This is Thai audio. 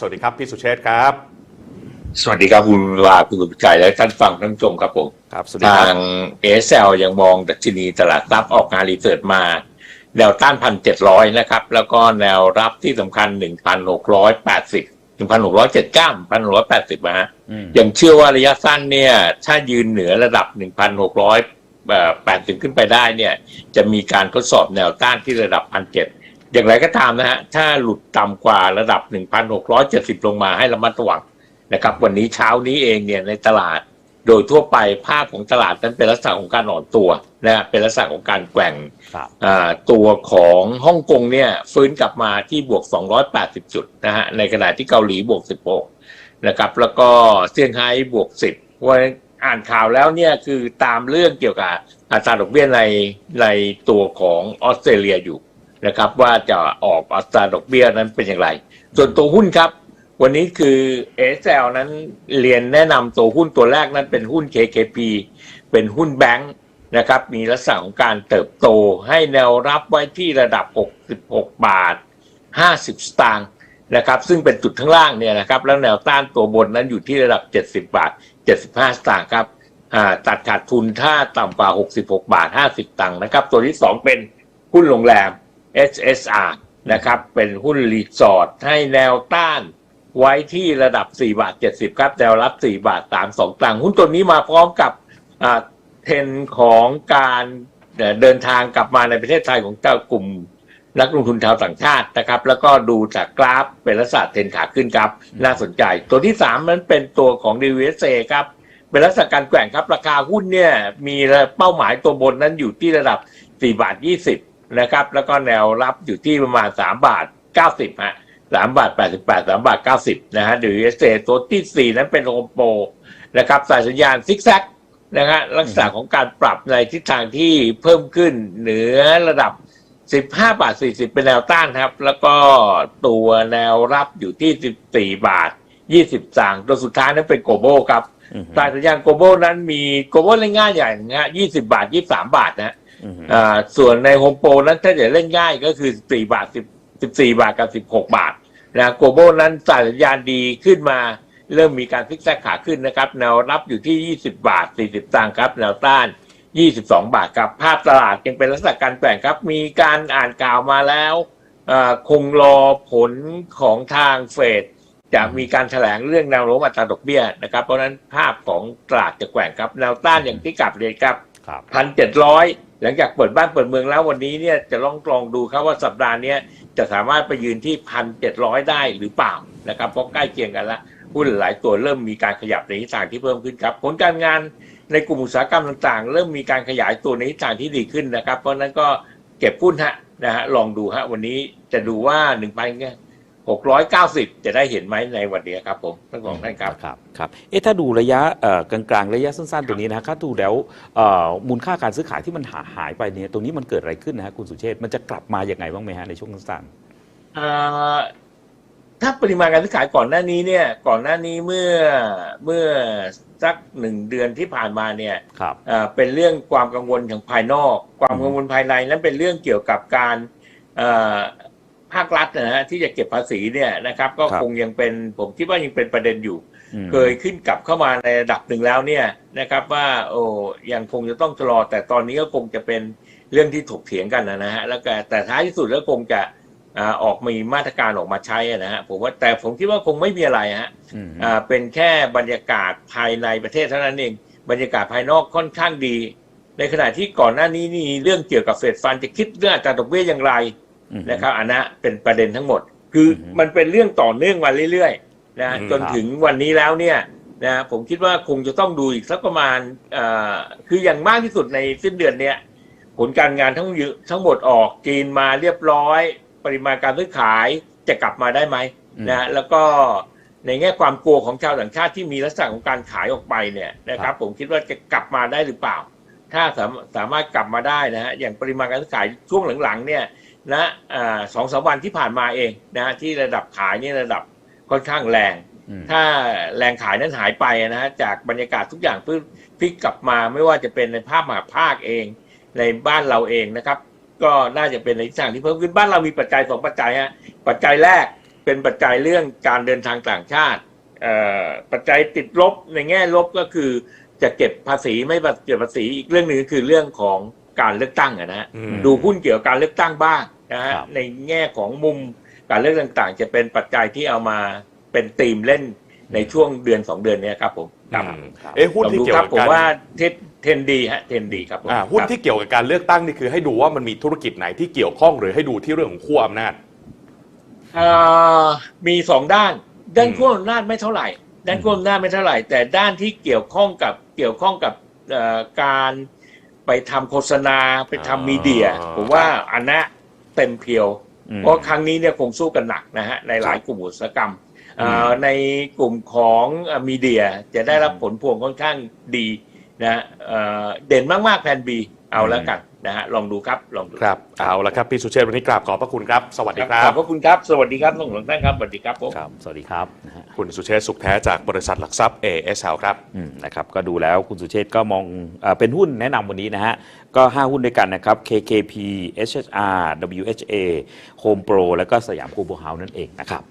สวัสดีครับ พี่สุเชษฐ์ครับ สวัสดีครับคุณวาคุณสุภชัยและท่านฟังท่านผู้ชมครับผมครับสวัสดีคทารับงเอสเยังมองดัชนีตลาดทรัพย์ออกงานรีเสิร์ชมา แนวต้านพันเจ็ดร้อยนะครับ แล้วก็แนวรับที่สำคัญหนึ่งพันหกร้อยแปดสิบหนึ่งพันหกร้อยเจ็ดเก้าพันหกร้อยแปดสิบนะฮะอืมยังเชื่อว่าระยะสั้นเนี่ย ถ้ายืนเหนือระดับหนึ่งพันหกร้อยแปดสิบขึ้นไปได้เนี่ย จะมีการทดสอบแนวต้านที่ระดับพันเจ็ด อย่างไรก็ตามนะฮะถ้าหลุดต่ำกว่าระดับ 1,670 ลงมาให้ระมัดระวังนะครับ วันนี้เช้านี้เองเนี่ยในตลาดโดยทั่วไปภาพของตลาดนั้นเป็นลักษณะของการอ่อนตัวนะฮะเป็นลักษณะของการแกว่งครับอ่าตัวของฮ่องกงเนี่ยฟื้นกลับมาที่บวก 280 จุดนะฮะในขณะที่เกาหลีบวก 16 นะครับแล้วก็เซี่ยงไฮ้บวก 10วันอ่านข่าวแล้วเนี่ยคือตามเรื่องเกี่ยวกับอัตราดอกเบี้ยในในตัวของออสเตรเลียอยู่ นะครับว่าจะออกอัตราดอกเบี้ยนั้นเป็นอย่างไร ส่วนตัวหุ้นครับ วันนี้คือเอสเนั้นเรียนแนะนำตัวหุ้นตัวแรกนั้นเป็นหุ้น KKP เป็นหุ้นแบงค์นะครับมีลักษณะของการเติบโตให้แนวรับไว้ที่ระดับ 66 บาท 50 สตางค์นะครับซึ่งเป็นจุดข้างล่างเนี่ยนะครับแล้วแนวต้านตัวบนนั้นอยู่ที่ระดับ 70 บาท 75 สตางค์ครับอ่าตัดขาดทุนถ้าต่ำกว่า 66 บาท 50 ตังค์นะครับ ตัวที่ 2 เป็นหุ้นโรงแรม SSR นะครับ เป็นหุ้นรีสอร์ทให้แนวต้านไว้ที่ระดับ 4 บาท 70 ครับ แนวรับ 4 บาท 32ตังค์หุ้นตัวนี้มาพร้อมกับเทรนของการเดินทางกลับมาในประเทศไทยของเจ้ากลุ่มนักลงทุนชาวต่างชาตินะครับ แล้วก็ดูจากกราฟเป็นลักษณะเทรนขาขึ้นครับ น่าสนใจ ตัวที่สามนั้นเป็นตัวของ d v s a ครับ เป็นลักษณะการแกว่งครับ ราคาหุ้นเนี่ยมีเป้าหมายตัวบนนั้นอยู่ที่ระดับ 4 บาท 20 นะครับ แล้วก็แนวรับอยู่ที่ประมาณ3บาท90ฮะ3บาท88 3บาท90นะฮะ d v s a ตัวที่4นั้นเป็นโฮมโปนะครับสายสัญญาณซิกแซกนะฮะลักษณะของการปรับในทิศทางที่เพิ่มขึ้นเหนือระดับ 15 บาท 40 เป็นแนวต้านครับ แล้วก็ตัวแนวรับอยู่ที่ 14 บาท 20สางค์ตัวสุดท้ายนั้นเป็นโกโบครับ อืมสายสัญญาณโกโบนั้นมีโกโบเล่นง่ายอย่างนะฮะ20บาท23บาทนะอืมอ่าส่วนในโฮมโปรนั้นถ้าจะเล่นง่ายก็คือ14บาท10 14บาทกับ16บาทนะโกโบนั้นสายสัญญาณดีขึ้นมา เริ่มมีการพลิกแซกขาขึ้นนะครับ แนวรับอยู่ที่20บาท40ตังค์ครับ แนวต้าน22บาทครับ ภาพตลาดยังเป็นลักษณะการแกว่งครับ มีการอ่านข่าวมาแล้วอ่าคงรอผลของทางเฟด จะมีการแถลงเรื่องแนวโน้มอัตราดอกเบี้ยนะครับ เพราะฉะนั้นภาพของตลาดจะแกว่งครับ แนวต้านอย่างที่กลับเรียนครับครับพันเจ็ดร้อยหลังจากเปิดบ้านเปิดเมืองแล้ววันนี้เนี่ยจะลองลองดูครับว่าสัปดาห์เนี้ยจะสามารถไปยืนที่พันเจ็ดร้อยได้หรือเปล่านะครับเพราะใกล้เคียงกันละหุ้นหลายตัวเริ่มมีการขยับในทิศทางที่เพิ่มขึ้นครับ ผลการงานในกลุ่มอุตสาหกรรมต่างๆ เริ่มมีการขยายตัวในทิศทางที่ดีขึ้นนะครับ เพราะฉะนั้นก็เก็บหุ้นฮะนะฮะลองดูฮะวันนี้จะดูว่าหนึ่งพัน หกร้อยเก้าสิบจะได้เห็นไหมในวันนี้ครับผมทั้งสองท่านครับ ครับครับเอ๊ะถ้าดูระยะเอ่อกลางๆระยะสั้นๆ ตัวนี้นะถ้าดูแล้วเอ่อมูลค่าการซื้อขายที่มันหาหายไปเนี่ยตรงนี้มันเกิดอะไรขึ้นนะฮะคุณสุเชษฐ์มันจะกลับมาอย่างไงบ้างไหมฮะในช่วงสั้นเอ่อถ้าปริมาณการซื้อขายก่อนหน้านี้เนี่ย ก่อนหน้านี้เมื่อเมื่อสักหนึ่งเดือนที่ผ่านมาเนี่ยๆครับ เอ่อเป็นเรื่องความกังวลของภายนอก ความกังวลภายในนั้นเป็นเรื่องเกี่ยวกับการเอ่อ ภาครัฐนะฮะที่จะเก็บภาษีเนี่ยนะครับ ก็ครับคงยังเป็นผมคิดว่ายังเป็นประเด็นอยู่อืมเคยขึ้นกลับเข้ามาในระดับหนึ่งแล้วเนี่ยนะครับ ว่าโอ้ยังคงจะต้องชะลอแต่ตอนนี้ก็คงจะเป็นเรื่องที่ถกเถียงกันนะฮะแล้วก็แต่ท้ายที่สุดแล้วคงจะอ่าออกมีมาตรการออกมาใช้อะนะฮะผมว่าแต่ผมคิดว่าคงไม่มีอะไรฮะอืมอ่าเป็นแค่บรรยากาศภายในประเทศเท่านั้นเอง บรรยากาศภายนอกค่อนข้างดี ในขณะที่ก่อนหน้านี้นี่เรื่องเกี่ยวกับเฟดฟันจะคิดเรื่องอัตราดอกเบี้ยอย่างไรอืม นะครับอันนั้นเป็นประเด็นทั้งหมด คืออมมันเป็นเรื่องต่อเนื่องมาเรื่อยๆนะอืมจนถึงวันนี้แล้วเนี่ยนะผมคิดว่าคงจะต้องดูอีกสักประมาณเอ่อคืออย่างมากที่สุดในสิ้นเดือนเนี้ยผลการงานทั้งเยอะทั้งหมดออกจีนมาเรียบร้อย ปริมาณการซื้อขายจะกลับมาได้ไหมอืมนะแล้วก็ในแง่ความกลัวของชาวต่างชาติที่มีลักษณะของการขายออกไปเนี่ยนะคครัรับบผมคิดว่าจะกลับมาได้หรือเปล่า ถ้าสามสามารถกลับมาได้นะฮะอย่างปริมาณการซื้อขายช่วงหลังๆเนี่ย นะอ่าสองสามวันที่ผ่านมาเองนะที่ระดับขายนี่ระดับค่อนข้างแรงอืมถ้าแรงขายนั้นหายไปนะฮะจากบรรยากาศทุกอย่างเพิ่งพลิกกลับมาไม่ว่าจะเป็นในภาพมหาภาคเอง ในบ้านเราเองนะครับ ก็น่าจะเป็นในทิศทางที่เพิ่มขึ้นบ้านเรามีปัจจัยสองปัจจัยฮะปัจจัยแรกเป็นปัจจัยเรื่องการเดินทางต่างชาติเอ่อปัจจัยติดลบในแง่ลบก็คือจะเก็บภาษีไม่เก็บภาษีอีกเรื่องหนึ่งก็คือเรื่องของ การเลือกตั้งอะนะฮะอืมดูหุ้นเกี่ยวกับการเลือกตั้งบ้างนะฮะครับในแง่ของมุมการเลือกต่างๆ จะเป็นปัจจัยที่เอามาเป็นธีมเล่นในช่วงเดือนสองเดือนเนี้ยครับผมครับอืมครับเอ๊ะหุ้นลองที่ดูเกี่ยควรับกับผมการว่าเทรนเทรนดีฮะเทรนดีครับผมอ่าหุ้นครับที่เกี่ยวกับการเลือกตั้งนี่คือให้ดูว่ามันมีธุรกิจไหนที่เกี่ยวข้องหรือให้ดูที่เรื่องของขั้วอำนาจเอ่อมีสองด้าน ด้านอืมขั้วอำนาจไม่เท่าไหร่ ด้านขั้วอำนาจไม่เท่าไหร่ แต่ด้านที่เกี่ยวข้องกับเกี่ยวข้องกับเอ่อการ ไปทำโฆษณาไปทำมีเดีย ผมว่าอันนั้นเต็มเพียวอืมเพราะครั้งนี้เนี่ยคงสู้กันหนักนะฮะในหลายกลุ่มอุตสาหกรรมเอ่อในกลุ่มของมีเดียจะได้รับผลพวงค่อนข้างดีนะเอ่อเด่นมากๆแพนบีเอาแล้วกัน นะฮะลองดูครับลองดูครับเอาละครับพี่สุเชษฐ์วันนี้กราบขอบพระคุณครับ สวัสดีครัขอบบพระคุณครับสวัสดีครับทุกท่านครับสวัสดีครับผมครับ สวัสดีครับนะฮะคุณสุเชษฐ์สุขแท้จากบริษัทหลักทรัพย์ ASL ครับอืมนะครับก็ดูแล้วคุณสุเชษฐ์ก็มองเออเป็นหุ้นแนะนำวันนี้นะฮะก็ 5 หุ้นด้วยกันนะครับ KKP HHR WHA Home Pro แล้วก็สยามคูโบเฮานั่นเองนะครับ